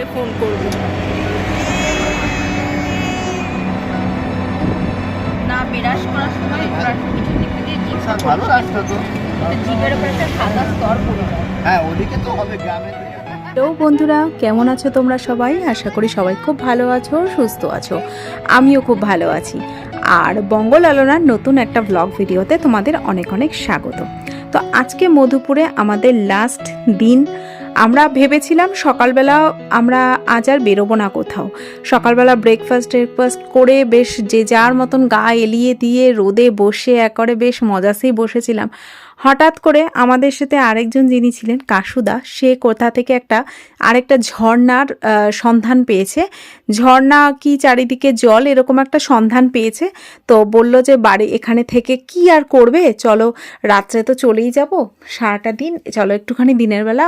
দিকে ফোন করব। না বিরাস করার সময় ওরা দিক থেকে জিপ ভালো রাস্তা তো। জিপের উপরে একটা সাদা স্তর পড়ে যায় হ্যাঁ ওদিকে তো হবে গ্রামে হ্যালো বন্ধুরা কেমন আছো তোমরা সবাই? আশা করি সবাই খুব ভালো আছো সুস্থ আছো। আমিও খুব ভালো আছি। আর বঙ্গল আলোনার নতুন একটা ব্লগ ভিডিওতে তোমাদের অনেক অনেক স্বাগত। তো আজকে মধুপুরে আমাদের লাস্ট দিন আমরা ভেবেছিলাম সকালবেলা আমরা আজ আর বেরোবো না কোথাও। সকালবেলা ব্রেকফাস্ট ট্রেকফাস্ট করে বেশ যে যার মতন গা এলিয়ে দিয়ে রোদে বসে একরে বেশ মজাসেই বসেছিলাম। হঠাৎ করে আমাদের সাথে আরেকজন যিনি ছিলেন কাসুদা সে কোথা থেকে একটা আরেকটা ঝর্ণার সন্ধান পেয়েছে। ঝর্ণা কি চারিদিকে জল এরকম একটা সন্ধান পেয়েছে। তো বলল যে, বাড়ি এখানে থেকে কি আর করবে? চলো রাত্রে তো চলেই যাব। সারাটা দিন, চলো একটুখানি দিনের বেলা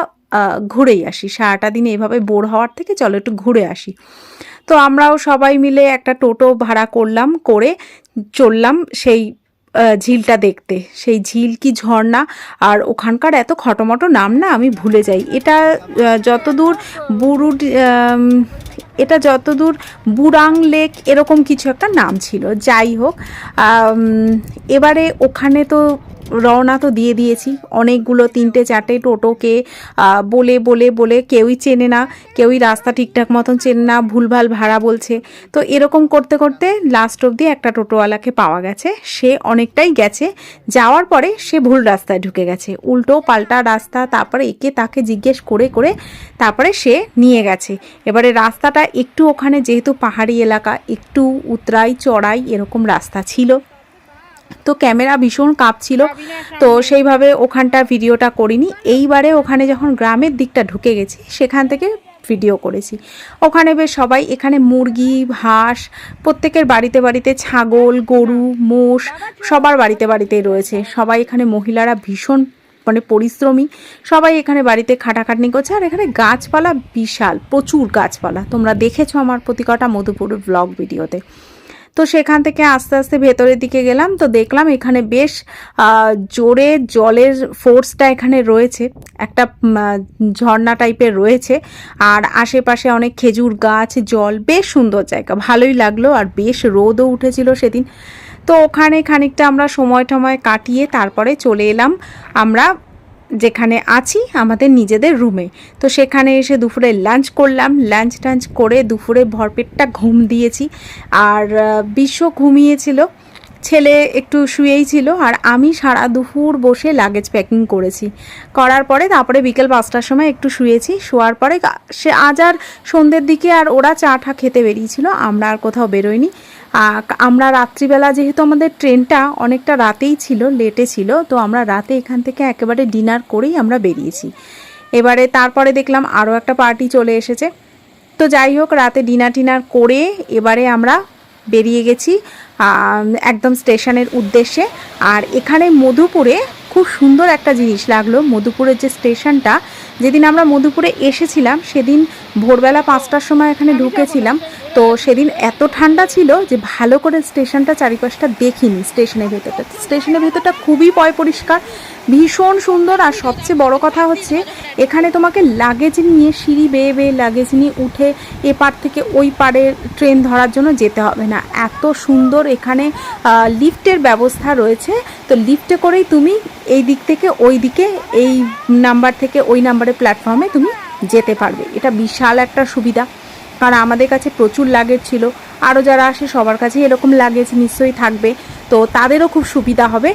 ঘুরেই আসি। সারাটা দিন এভাবে বোর হওয়ার থেকে চলো একটু ঘুরে আসি। তো আমরাও সবাই মিলে একটা টোটো ভাড়া করলাম, করে চললাম সেই ঝিলটা দেখতে। সেই ঝিল কি ঝর্ণা, আর ওখানকার এত খটোমটো নাম না আমি ভুলে যাই। এটা যতদূর বুরু এটা যতদূর বুরাং লেক এরকম কিছু একটা নাম ছিল। যাই হোক এবারে ওখানে তো রওনা তো দিয়ে দিয়েছি। অনেকগুলো তিনটে, চারটে টোটোকে বলে বলে বলে কেউই চেনে না, কেউই রাস্তা ঠিকঠাক মতন চেনে না, ভুলভাল ভাড়া বলছে। তো এরকম করতে করতে লাস্ট অবধি একটা টোটোওয়ালাকে পাওয়া গেছে। সে অনেকটাই গেছে। যাওয়ার পরে সে ভুল রাস্তায় ঢুকে গেছে। উল্টো পাল্টা রাস্তা, তারপরে একে তাকে জিজ্ঞেস করে করে তারপরে সে নিয়ে গেছে। এবারে রাস্তাটা একটু ওখানে, যেহেতু পাহাড়ি এলাকা, একটু উতরাই, চড়াই এরকম রাস্তা ছিল। তো ক্যামেরা ভীষণ কাঁপছিল। তো সেইভাবে ওখানটা ভিডিওটা করিনি। এইবারে ওখানে যখন গ্রামের দিকটা ঢুকে গেছি, সেখান থেকে ভিডিও করেছি। ওখানে বেশ সবাই, এখানে মুরগি, হাঁস, প্রত্যেকের বাড়িতে বাড়িতে ছাগল, গরু, মোষ সবার বাড়িতে বাড়িতেই রয়েছে। সবাই এখানে মহিলারা ভীষণ মানে পরিশ্রমী। সবাই এখানে বাড়িতে খাটাখাটনি করছে। আর এখানে গাছপালা বিশাল, প্রচুর গাছপালা। তোমরা দেখেছ আমার প্রতিকটা মধুপুর ব্লগ ভিডিওতে। তো সেখান থেকে আস্তে আস্তে ভেতরের দিকে গেলাম। তো দেখলাম এখানে বেশ জোরে জলের ফোর্সটা এখানে রয়েছে। একটা ঝর্ণা টাইপের রয়েছে। আর আশেপাশে অনেক খেজুর গাছ, জল, বেশ সুন্দর জায়গা। ভালোই লাগল আর বেশ রোদও উঠেছিল সেদিন। তো ওখানে খানিকটা আমরা সময় টময় কাটিয়ে তারপরে চলে এলাম। আমরা যেখানে আছি আমাদের নিজেদের রুমে। তো সেখানে এসে দুপুরে লাঞ্চ করলাম। লাঞ্চ টাঞ্চ করে দুপুরে ভরপেটটা ঘুম দিয়েছি। আর বিশ্ব ঘুমিয়েছিল। ছেলে একটু শুয়েই ছিল। আর আমি সারা দুপুর বসে লাগেজ প্যাকিং করেছি। করার পরে তারপরে বিকেল পাঁচটার সময় একটু শুয়েছি। শোয়ার পরে সে আজ আর সন্ধ্যের দিকে আর ওরা চা টা খেতে বেরিয়েছিল। আমরা আর কোথাও বেরোইনি। আহ, আমরা রাত্রিবেলা যেহেতু আমাদের ট্রেনটা অনেকটা রাতেই ছিল লেটে ছিল তো আমরা রাতে এখান থেকে একেবারে ডিনার করেই আমরা বেরিয়েছি। এবারে তারপরে দেখলাম আরও একটা পার্টি চলে এসেছে। তো যাই হোক রাতে ডিনার টিনার করে এবারে আমরা বেরিয়ে গেছি একদম স্টেশনের উদ্দেশ্যে। আর এখানে মধুপুরে খুব সুন্দর একটা জিনিস লাগল মধুপুরের যে স্টেশনটা। যেদিন আমরা মধুপুরে এসেছিলাম সেদিন ভোরবেলা পাঁচটার সময় এখানে ঢুকেছিলাম। তো সেদিন এত ঠান্ডা ছিল যে ভালো করে স্টেশনটা চারিপাশটা দেখিনি স্টেশনের ভেতরটা। স্টেশনের ভেতরটা খুবই পয় পরিষ্কার, ভীষণ সুন্দর আর সবচেয়ে বড় কথা হচ্ছে এখানে তোমাকে লাগেজ নিয়ে সিঁড়ি বেয়ে বেয়ে লাগেজ নিয়ে উঠে এপার থেকে ওই পারে ট্রেন ধরার জন্য যেতে হবে না। এত সুন্দর এখানে লিফটের ব্যবস্থা রয়েছে। তো লিফটে করেই তুমি এই দিক থেকে ওই দিকে, এই নাম্বার থেকে ওই নাম্বারের প্ল্যাটফর্মে তুমি যেতে পারবে। এটা বিশাল একটা সুবিধা। কারণ আমাদের কাছে প্রচুর লাগেজ ছিল। আরও যারা আসে সবার কাছেই এরকম লাগেজ নিশ্চয়ই থাকবে। তো তাদেরও খুব সুবিধা হবে।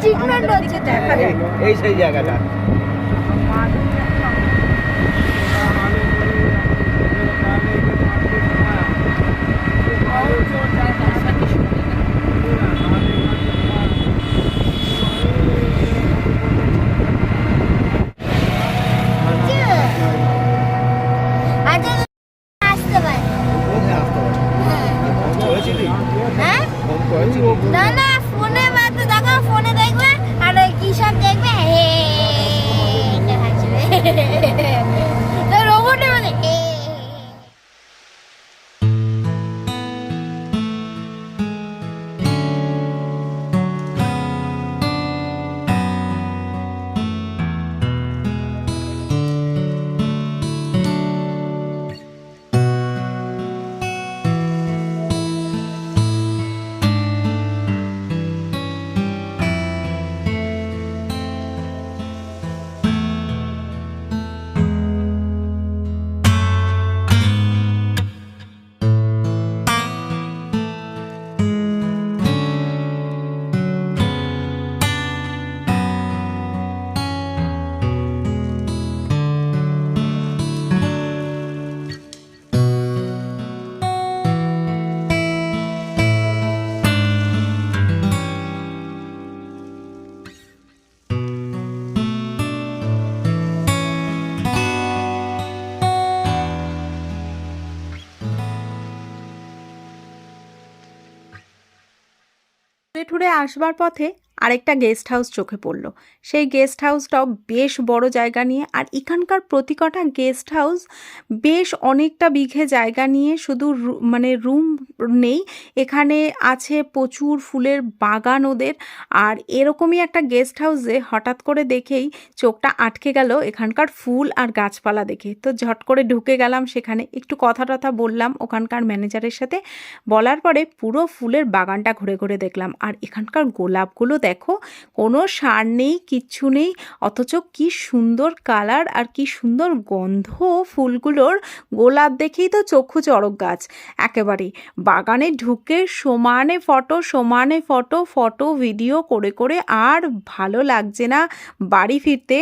ট্রিটমেন্ট হচ্ছে দেখা এই সেই জায়গাটা। ফোন করেছিলি না না ফোনে দেখবে আর কি সব দেখবে হে এটা টুরে আসবার পথে আরেকটা গেস্ট হাউস চোখে পড়ল। সেই গেস্ট হাউসটাও বেশ বড় জায়গা নিয়ে আর এখানকার প্রতিকটা গেস্ট হাউস বেশ অনেকটা বিঘে জায়গা নিয়ে শুধু মানে রুম নেই, এখানে আছে প্রচুর ফুলের বাগান ওদের। আর এরকমই একটা গেস্ট হাউসে হঠাৎ করে দেখেই চোখটা আটকে গেল এখানকার ফুল আর গাছপালা দেখে। তো ঝট করে ঢুকে গেলাম সেখানে, একটু কথা টথা বললাম ওখানকার ম্যানেজারের সাথে। বলার পরে পুরো ফুলের বাগানটা ঘুরে ঘুরে দেখলাম। আর এখানকার গোলাপগুলো দেখো, কোনো সার নেই, কিচ্ছু নেই, অথচ কি সুন্দর কালার আর কি সুন্দর গন্ধ ফুলগুলোর গোলাপ দেখেই তো চক্ষু চড়ক গাছ। একেবারে বাগানে ঢুকে সমানে ফটো সমানে ফটো ফটো, ভিডিও করে করে আর ভালো লাগছে না বাড়ি ফিরতে।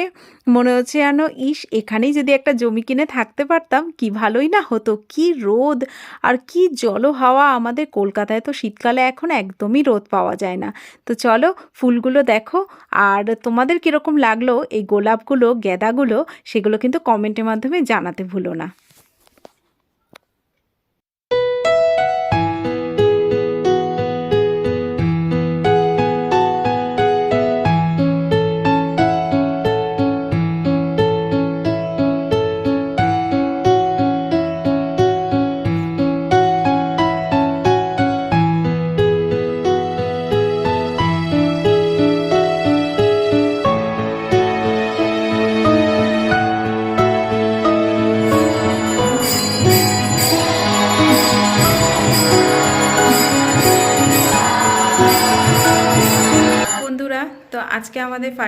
মনে হচ্ছে যেন, ইস, এখানেই যদি একটা জমি কিনে থাকতে পারতাম, কি ভালোই না হতো, কি রোদ আর কি জল হাওয়া আমাদের কলকাতায় তো শীতকালে এখন একদমই রোদ পাওয়া যায় না। তো চলো ফুলগুলো দেখো। আর তোমাদের কীরকম লাগল এই গোলাপগুলো, গেঁদাগুলো, সেগুলো কিন্তু কমেন্টের মাধ্যমে জানাতে ভুলো না।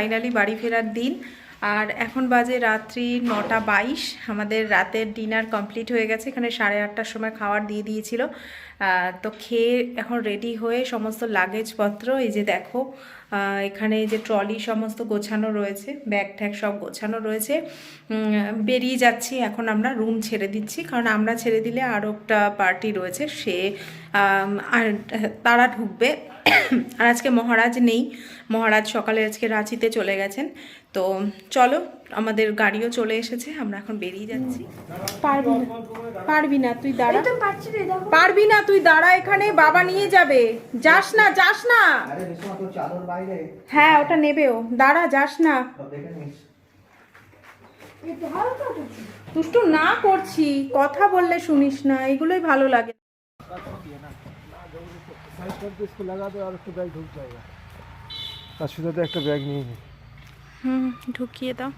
ফাইনালি বাড়ি ফেরার দিন। আর এখন বাজে রাত্রি নটা বাইশ। আমাদের রাতের ডিনার কমপ্লিট হয়ে গেছে। এখানে সাড়ে আটটার সময় খাবার দিয়ে দিয়েছিল। তো খেয়ে এখন রেডি হয়ে সমস্ত লাগেজপত্র, এই যে দেখো এখানে যে ট্রলি সমস্ত গোছানো রয়েছে, ব্যাগ ট্যাগ সব গোছানো রয়েছে। বেরিয়ে যাচ্ছি। এখন আমরা রুম ছেড়ে দিচ্ছি। কারণ আমরা ছেড়ে দিলে আরও একটা পার্টি রয়েছে। সে আর, তারা ঢুকবে। আর আজকে মহারাজ নেই। মহারাজ সকালে আজকে রাঁচিতে চলে গেছেন। তো চলো আমাদের গাড়িও চলে এসেছে আমরা এখন বেরিয়ে যাচ্ছি। পারবি না পারবি না তুই দাঁড়া। পারবি না তুই দাঁড়া এখানে বাবা নিয়ে যাবে। যাস না যাস না। আরে বিশ্বনাথ তোর চাদর বাইরে। হ্যাঁ ওটা নেবেও দাঁড়া যাস না। সব দেখে নিস। এটা হালকা তো। দুষ্টু না করছি। কথা বললে শুনিস না এগুলোই ভালো লাগে। আর সুদাতে একটা ব্যাগ নিয়ে নি। হুম ঢুকিয়ে দাও।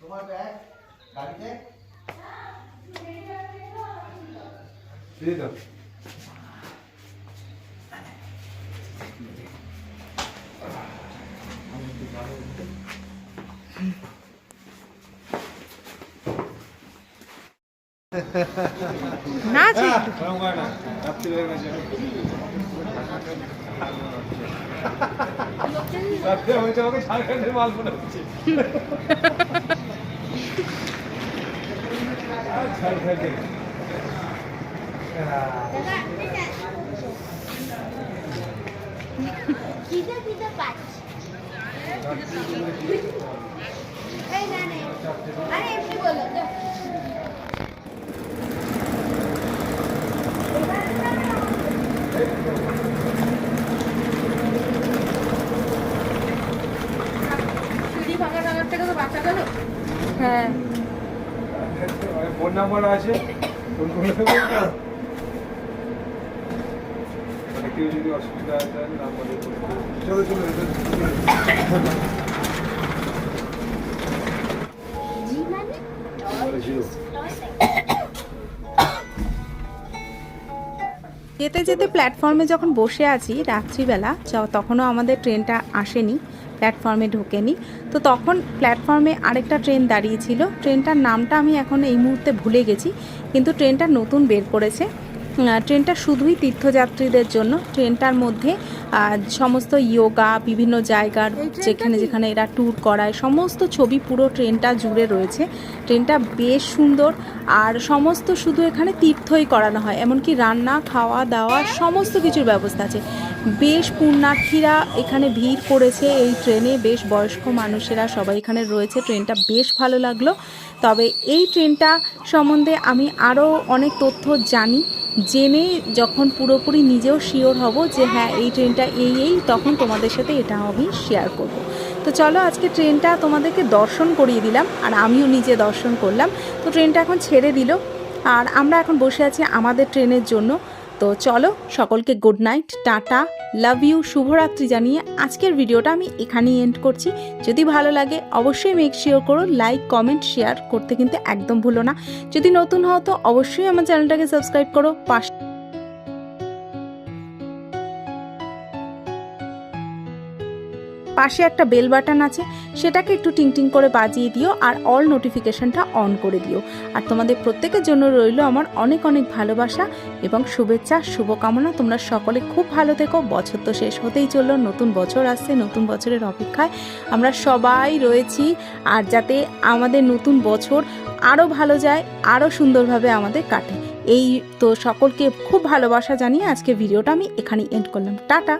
তোমার ব্যাগ দাও। না নাচ খিদে খিদে পাচ্ছি এই না নাম্বার আছে। ফোন করে দেবো কেউ যদি অসুবিধা হয় তাহলে নাম্বার চলো চলো যেতে যেতে প্ল্যাটফর্মে যখন বসে আছি রাত্রিবেলা তখনও আমাদের ট্রেনটা আসেনি। প্ল্যাটফর্মে ঢোকে ঢোকেনি। তো তখন প্ল্যাটফর্মে আরেকটা ট্রেন দাঁড়িয়েছিল। ট্রেনটার নামটা আমি এখন এই মুহূর্তে ভুলে গেছি কিন্তু ট্রেনটা নতুন বের করেছে। ট্রেনটা শুধুই তীর্থযাত্রীদের জন্য ট্রেনটার মধ্যে সমস্ত ইয়োগা বিভিন্ন জায়গার যেখানে যেখানে এরা ট্যুর করায় সমস্ত ছবি পুরো ট্রেনটা জুড়ে রয়েছে। ট্রেনটা বেশ সুন্দর আর সমস্ত শুধু এখানে তীর্থই করানো হয় এমনকি রান্না খাওয়া দাওয়া সমস্ত কিছুর ব্যবস্থা আছে। বেশ পুণ্যার্থীরা এখানে ভিড় করেছে এই ট্রেনে, বেশ বয়স্ক মানুষেরা সবাই এখানে রয়েছে। ট্রেনটা বেশ ভালো লাগল। তবে এই ট্রেনটা সম্বন্ধে আমি আরও অনেক তথ্য জানি। জেনে যখন পুরোপুরি নিজেও শিওর হব যে হ্যাঁ এই ট্রেনটা এই এই, তখন তোমাদের সাথে এটা আমি শেয়ার করব। তো চলো আজকে ট্রেনটা তোমাদেরকে দর্শন করিয়ে দিলাম আর আমিও নিজে দর্শন করলাম। তো ট্রেনটা এখন ছেড়ে দিল। আর আমরা এখন বসে আছি আমাদের ট্রেনের জন্য। তো চলো, সকলকে good night tata love you শুভরাত্রি জানিয়ে আজকের ভিডিওটা আমি এখানেই এন্ড করছি। যদি ভালো লাগে, অবশ্যই মেক শিওর করো লাইক কমেন্ট শেয়ার করতে কিন্তু একদম ভুলো না। যদি নতুন হও তো অবশ্যই আমার চ্যানেলটাকে সাবস্ক্রাইব করো, পাশ পাশে একটা বেল বাটন আছে, সেটাকে একটু টিং টিং করে বাজিয়ে দিও আর অল নোটিফিকেশনটা অন করে দিও। আর তোমাদের প্রত্যেকের জন্য রইল আমার অনেক অনেক ভালোবাসা এবং শুভেচ্ছা, শুভকামনা। তোমরা সকলে খুব ভালো থেকো। বছর তো শেষ হতেই চলল, নতুন বছর আসছে, নতুন বছরের অপেক্ষায় আমরা সবাই রয়েছি। আর যাতে আমাদের নতুন বছর আরও ভালো যায় আরও সুন্দরভাবে আমাদের কাটে। এই তো সকলকে খুব ভালোবাসা জানিয়ে আজকে ভিডিওটা আমি এখানেই এন্ড করলাম। টাটা!